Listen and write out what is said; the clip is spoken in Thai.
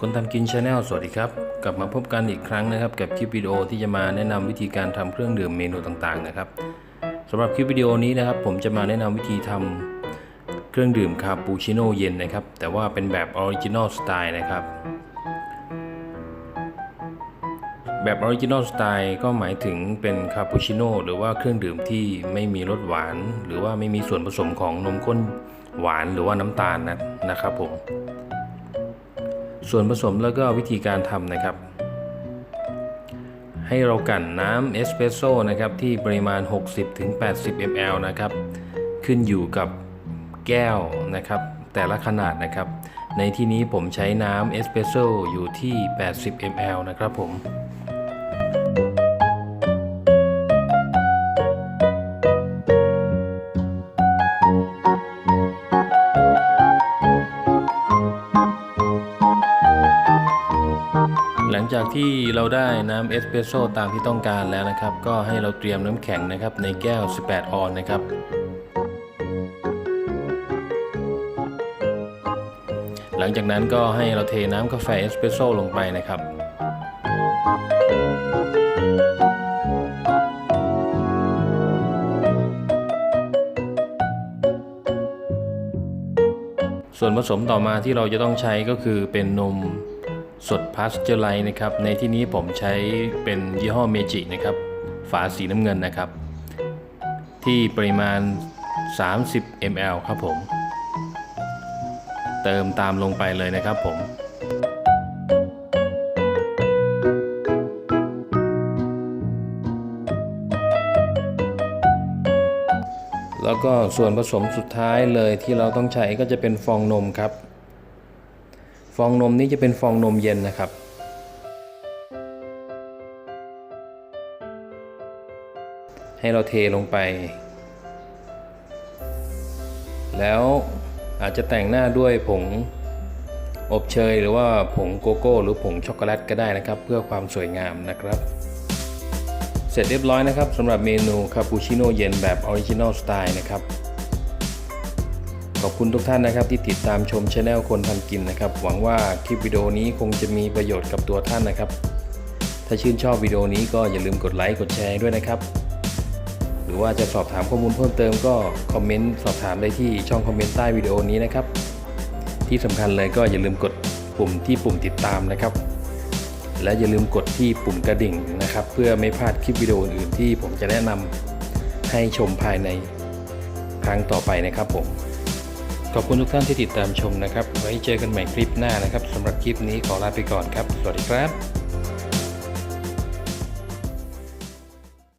คนทำกินชาแนลสวัสดีครับ กลับมาพบกันอีกครั้งนะครับ กับคลิปวิดีโอที่จะมาแนะนำวิธีการทำเครื่องดื่มเมนูต่างๆนะครับสำหรับคลิปวิดีโอนี้นะครับ ผมจะมาแนะนำวิธีทำเครื่องดื่มคาปูชิโน่เย็นนะครับ แต่ว่าเป็นแบบออริจินอลสไตล์นะครับ แบบออริจินอลสไตล์ก็หมายถึงเป็นคาปูชิโน่หรือว่าเครื่องดื่มที่ไม่มีรสหวาน หรือว่าไม่มีส่วนผสมของนมข้นหวานหรือว่าน้ำตาลนะนะครับผม ส่วนผสมแล้วก็วิธีการทำนะครับ ให้เรากั่นน้ำเอสเปรสโซ่นะครับที่ปริมาณ 60-80 ml นะครับ ขึ้นอยู่กับแก้วนะครับ แต่ละขนาดนะครับ ในที่นี้ผมใช้น้ำเอสเปรสโซ่อยู่ที่ 80 ml นะครับผม งจากที่เราได้น้ำเอสเปรสโซ่ตามที่ต้องการแล้วนะครับ ก็ให้เราเตรียมน้ำแข็งนะครับในแก้ว 18 ออนนะครับ หลังจากนั้นก็ให้เราเทน้ำกาแฟเอสเปรสโซ่ลงไปนะครับส่วนผสมต่อมาที่เราจะต้องใช้ก็คือเป็นนม สดพาสเจอร์ไลท์นะครับ ในที่นี้ผมใช้เป็นยี่ห้อเมจินะครับ ฝาสีน้ำเงินนะครับ ที่ปริมาณ 30 ml ครับผม เติมตามลงไปเลยนะครับผมแล้วก็ส่วนผสมสุดท้ายเลยที่เราต้องใช้ก็จะเป็นฟองนมครับ ฟองนมนี้จะเป็นฟองนมเย็นนะครับ ให้เราเทลงไป แล้วอาจจะแต่งหน้าด้วยผงอบเชยหรือว่าผงโกโก้ หรือผงช็อกโกแลตก็ได้นะครับ เพื่อความสวยงามนะครับ เสร็จเรียบร้อยนะครับสำหรับเมนูคาปูชิโน่เย็นแบบออริจินอลสไตล์นะครับ ขอบคุณทุกท่านนะครับที่ติดตามชมช anel คนทำกินนะครับ หวังว่าคลิปวิดีโอนี้คงจะมีประโยชน์กับตัวท่านนะครับ ถ้าชื่นชอบวิดีโอนี้ก็อย่าลืมกดไลค์กดแชร์ด้วยนะครับ หรือว่าจะสอบถามข้อมูลเพิ่มเติมก็คอมเมนต์สอบถามได้ที่ช่องคอมเมนต์ใต้วิดีโอนี้นะครับ ที่สำคัญเลยก็อย่าลืมกดปุ่มที่ปุ่มติดตามนะครับ และอย่าลืมกดที่ปุ่มกระดิ่งนะครับ เพื่อไม่พลาดคลิปวิดีโออื่นที่ผมจะแนะนำให้ชมภายในครั้งต่อไปนะครับผม ขอบคุณทุกท่านที่ติดตามชมนะครับ ไว้เจอกันใหม่คลิปหน้านะครับสำหรับคลิปนี้ขอลาไปก่อนครับ สวัสดีครับ